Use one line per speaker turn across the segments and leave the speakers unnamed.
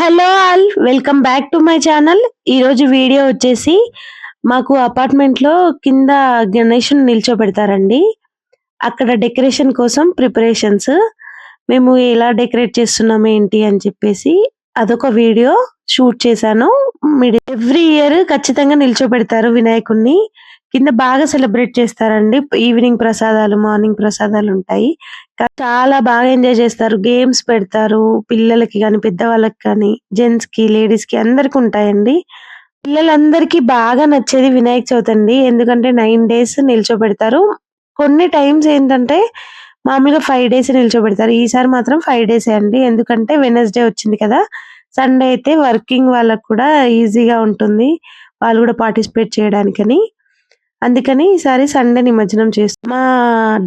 Hello all welcome back to my channel. ఈరోజు video వచ్చేసి మాకు అపార్ట్మెంట్లో కింద గణేష్ నిల్చోబెడతారండి. అక్కడ డెకరేషన్ కోసం ప్రిపరేషన్స్ మేము ఎలా డెకరేట్ చేస్తున్నాం ఏంటి అని చెప్పేసి అదొక వీడియో షూట్ చేశాను. ఎవ్రీ ఇయర్ ఖచ్చితంగా నిల్చోబెడతారు వినాయకుడిని కింద బాగా సెలబ్రేట్ చేస్తారండి. ఈవినింగ్ ప్రసాదాలు మార్నింగ్ ప్రసాదాలు ఉంటాయి. చాలా బాగా ఎంజాయ్ చేస్తారు. గేమ్స్ పెడతారు. పిల్లలకి కానీ పెద్దవాళ్ళకి కానీ జెంట్స్కి లేడీస్కి అందరికి ఉంటాయండి. పిల్లలందరికీ బాగా నచ్చేది వినాయక చవితి అండి. ఎందుకంటే నైన్ డేస్ నిల్చోబెడతారు. కొన్ని టైమ్స్ ఏంటంటే మామూలుగా ఫైవ్ డేస్ నిల్చోబెడతారు. ఈసారి మాత్రం ఫైవ్ డేస్ అండి. ఎందుకంటే వెనస్డే వచ్చింది కదా. సండే అయితే వర్కింగ్ వాళ్ళకు కూడా ఈజీగా ఉంటుంది. వాళ్ళు కూడా పార్టిసిపేట్ చేయడానికని. అందుకని ఈసారి సండే నిమజ్జనం చేస్తాం. మా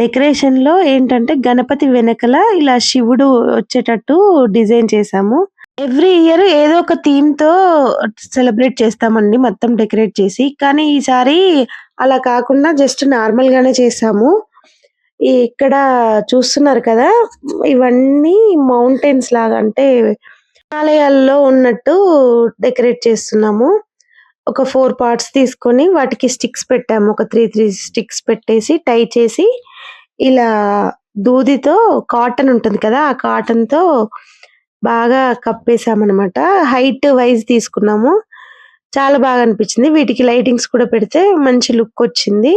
డెకరేషన్లో ఏంటంటే గణపతి వెనకల ఇలా శివుడు వచ్చేటట్టు డిజైన్ చేసాము ఎవ్రీ ఇయర్ ఏదో ఒక థీమ్తో సెలబ్రేట్ చేస్తామండి మొత్తం డెకరేట్ చేసి. కానీ ఈసారి అలా కాకుండా జస్ట్ నార్మల్ గానే చేసాము ఇక్కడ చూస్తున్నారు కదా ఇవన్నీ మౌంటైన్స్ లాగా అంటే హిమాలయాల్లో ఉన్నట్టు డెకరేట్ చేస్తున్నాము. ఒక ఫోర్ పార్ట్స్ తీసుకొని వాటికి స్టిక్స్ పెట్టాము. ఒక త్రీ త్రీ స్టిక్స్ పెట్టేసి టై చేసి ఇలా దూదితో కాటన్ ఉంటుంది కదా ఆ కాటన్తో బాగా కప్పేసామన్నమాట. హైట్ వైజ్ తీసుకున్నాము. చాలా బాగా అనిపించింది. వీటికి లైటింగ్స్ కూడా పెడితే మంచి లుక్ వచ్చింది.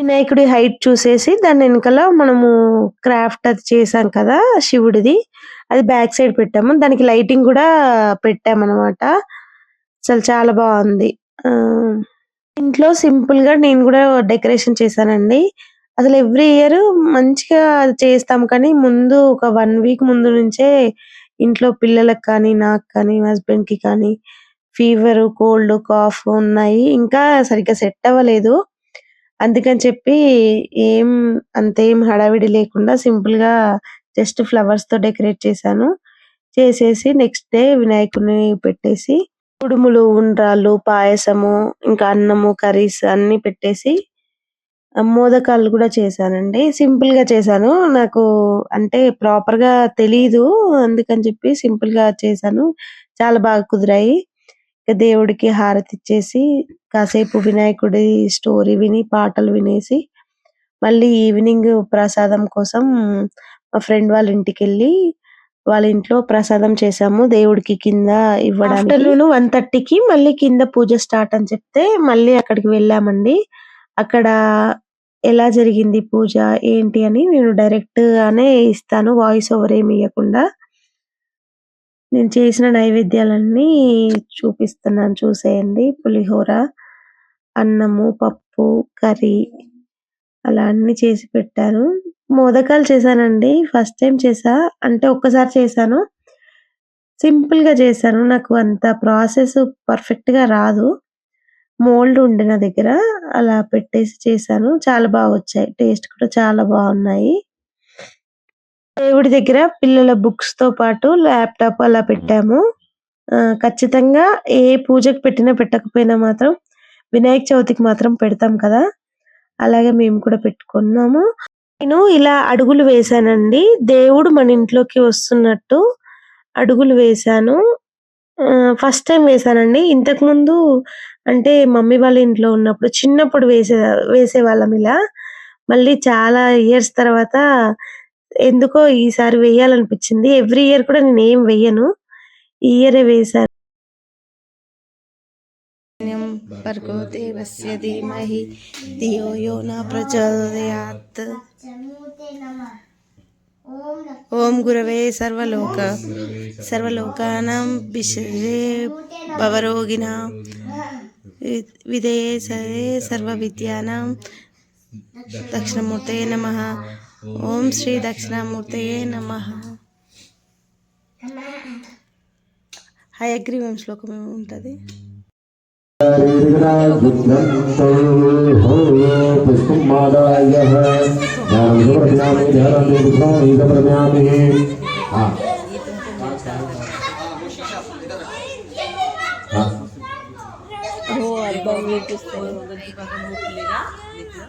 వినాయకుడి హైట్ చూసేసి దాని వెనకాల మనము క్రాఫ్ట్ అది చేసాం కదా శివుడిది. అది బ్యాక్ సైడ్ పెట్టాము. దానికి లైటింగ్ కూడా పెట్టామన్నమాట. అసలు చాలా బాగుంది. ఆ, ఇంట్లో సింపుల్గా నేను కూడా డెకరేషన్ చేశానండి. అసలు ఎవ్రీ ఇయర్ మంచిగా చేస్తాం కానీ ముందు ఒక వన్ వీక్ ముందు నుంచే ఇంట్లో పిల్లలకు కానీ నాకు కానీ హస్బెండ్కి కానీ ఫీవర్ కోల్డ్ కాఫ్ ఉన్నాయి. ఇంకా సరిగ్గా సెట్ అవ్వలేదు. అందుకని చెప్పి ఏం అంతేం హడావిడి లేకుండా సింపుల్గా జస్ట్ ఫ్లవర్స్తో డెకరేట్ చేశాను. చేసేసి నెక్స్ట్ డే వినాయకుడిని పెట్టేసి కుడుములు ఉండ్రాళ్ళు పాయసము ఇంకా అన్నము కర్రీస్ అన్ని పెట్టేసి మోదకాలు కూడా చేశానండి. సింపుల్గా చేశాను. నాకు అంటే ప్రాపర్గా తెలీదు. అందుకని చెప్పి సింపుల్గా చేశాను. చాలా బాగా కుదిరాయి. దేవుడికి హారతి ఇచ్చేసి కాసేపు వినాయకుడి స్టోరీ విని పాటలు వినేసి మళ్ళీ ఈవినింగ్ ప్రసాదం కోసం మా ఫ్రెండ్ వాళ్ళ ఇంటికి వెళ్ళి వాళ్ళ ఇంట్లో ప్రసాదం చేసాము దేవుడికి కింద ఇవ్వడానికి. ఆఫ్టర్నూన్ వన్ థర్టీకి మళ్ళీ కింద పూజ స్టార్ట్ అని చెప్తే మళ్ళీ అక్కడికి వెళ్ళామండి. అక్కడ ఎలా జరిగింది పూజ ఏంటి అని నేను డైరెక్ట్ గానే ఇస్తాను వాయిస్ ఓవర్ ఏమి ఇవ్వకుండా నేను చేసిన నైవేద్యాలన్నీ చూపిస్తున్నాను చూసేయండి. పులిహోర అన్నము పప్పు కర్రీ అలా అన్ని చేసి పెట్టాను. మోదకాలు చేశానండి. ఫస్ట్ టైం చేసా. అంటే ఒక్కసారి చేశాను. సింపుల్గా చేశాను. నాకు అంత ప్రాసెస్ పర్ఫెక్ట్గా రాదు. మోల్డ్ ఉండే నా దగ్గర. అలా పెట్టేసి చేశాను. చాలా బాగా వచ్చాయి. టేస్ట్ కూడా చాలా బాగున్నాయి. దేవుడి దగ్గర పిల్లల బుక్స్తో పాటు ల్యాప్టాప్ అలా పెట్టాము. ఖచ్చితంగా ఏ పూజకు పెట్టినా పెట్టకపోయినా మాత్రం వినాయక చవితికి మాత్రం పెడతాం కదా. అలాగే మేము కూడా పెట్టుకున్నాము. నేను ఇలా అడుగులు వేశానండి. దేవుడు మన ఇంట్లోకి వస్తున్నట్టు అడుగులు వేశాను. ఫస్ట్ టైం వేశానండి. ఇంతకు ముందు అంటే మమ్మీ వాళ్ళ ఇంట్లో ఉన్నప్పుడు చిన్నప్పుడు వేసే వేసేవాళ్ళం ఇలా. మళ్ళీ చాలా ఇయర్స్ తర్వాత ఎందుకో ఈసారి వేయాలనిపించింది. ఎవ్రీ ఇయర్ కూడా నేను ఏం వేయను. ఈ ఇయరే వేశాను.
భర్గో దేవస్య ధీమహి ధియో యో న ప్రచోదయాత్ ఓం గురవే సర్వలోక సర్వలోకానాం విషయే భవరోగిణాం వి- విధేయే సరే సర్వ విద్యానాం దక్షిణమూర్తయే నమ ఓం శ్రీ దక్షిణామూర్తయే నమ హయగ్రీవం శ్లోకం ఏమి ఉంటుంది
पुष्पमादाय ध्यानं समर्पयामि ध्यानं देवस्वामि समर्पयामि हो। अब ये पुस्तक मगध की बात हम लेगा लेकिन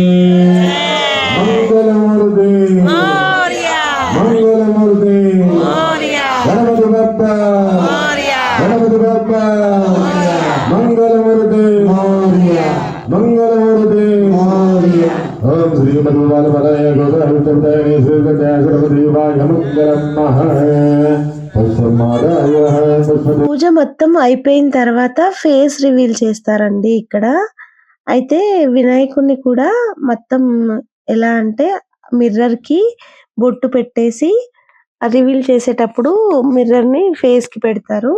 పూజ మొత్తం అయిపోయిన తర్వాత ఫేస్ రివీల్ చేస్తారండి ఇక్కడ. అయితే వినాయకుడిని కూడా మొత్తం ఎలా అంటే మిర్రర్కి బొట్టు పెట్టేసి రివీల్ చేసేటప్పుడు మిర్రర్ని ఫేస్కి పెడతారు.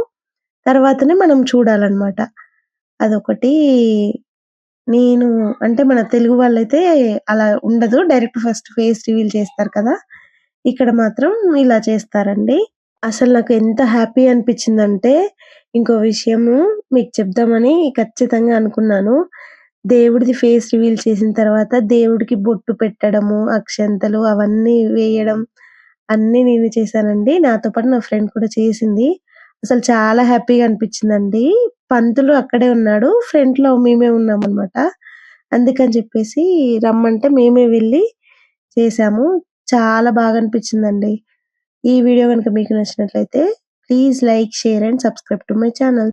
తర్వాతనే మనం చూడాలన్నమాట. అదొకటి నేను అంటే మన తెలుగు వాళ్ళైతే అలా ఉండదు. డైరెక్ట్ ఫస్ట్ ఫేస్ రివీల్ చేస్తారు కదా. ఇక్కడ మాత్రం ఇలా చేస్తారండి. అసలు నాకు ఎంత హ్యాపీ అనిపించిందంటే ఇంకో విషయము మీకు చెప్దామని ఖచ్చితంగా అనుకున్నాను. దేవుడిది ఫేస్ రివీల్ చేసిన తర్వాత దేవుడికి బొట్టు పెట్టడము అక్షంతలు అవన్నీ వేయడం అన్ని నేను చేశానండి. నాతో పాటు నా ఫ్రెండ్ కూడా చేసింది. అసలు చాలా హ్యాపీగా అనిపించిందండి. పంతులు అక్కడే ఉన్నాడు. ఫ్రంట్లో మేమే ఉన్నాం అన్నమాట అందుకని చెప్పేసి రమ్మంటే మేమే వెళ్ళి చేసాము చాలా బాగా అనిపించిందండి. ఈ వీడియో కనుక మీకు నచ్చినట్లయితే please like share and subscribe to my channel.